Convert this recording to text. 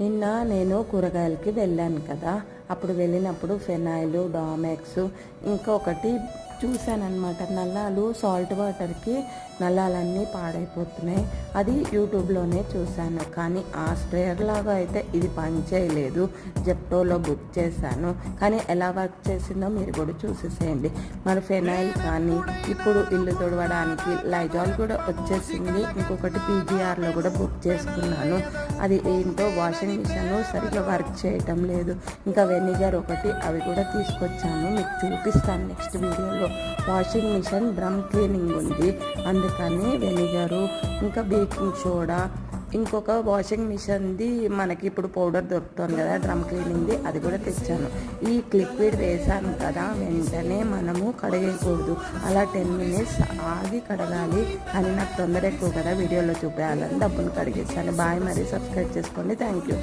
నిన్న నేను కూరగాయలకి వెళ్ళాను కదా. వెళ్ళినప్పుడు ఫెనాయిల్ డామెక్స్ ఇంకొకటి చూశానమాట నల్లాలు సాల్ట్ వాటర్కి నల్లాలన్నీ పాడైపోతున్నాయి. అది యూట్యూబ్లోనే చూశాను. కానీ ఆ స్ప్రేయర్ లాగా అయితే ఇది పనిచేయలేదు జెప్టోలో బుక్ చేశాను. కానీ ఎలా వర్క్ చేసిందో మీరు కూడా చూసేసేయండి. మరి ఫెనాయిల్ కానీ ఇప్పుడు ఇల్లు తుడవడానికి లైజాల్ కూడా వచ్చేసింది. ఇంకొకటి పీజీఆర్లో కూడా బుక్ చేసుకున్నాను. అది ఏంటో వాషింగ్ మిషన్ సరిగ్గా వర్క్ చేయటం లేదు. ఇంకా వెనిగర్ ఒకటి అవి కూడా తీసుకొచ్చాను. మీకు చూపిస్తాను నెక్స్ట్ వీడియోలో. వాషింగ్ మిషన్ డ్రమ్ క్లీనింగ్ ఉంది. అందుకని వెనిగరు ఇంకా బేకింగ్ సోడా ఇంకొక వాషింగ్ మిషన్ది మనకి ఇప్పుడు పౌడర్ దొరుకుతుంది కదా డ్రమ్ క్లీనింగ్ది అది కూడా తెచ్చాను. ఈ లిక్విడ్ వేసాను కదా వెంటనే మనము కడగేయకూడదు. అలా టెన్ మినిట్స్ ఆగి కడగాలి. కానీ నాకు తొందర ఎక్కువ కదా వీడియోలో చూపించాలని డబ్బులు కడిగేసాను బాయ్ మరి సబ్స్క్రైబ్ చేసుకోండి. Thank you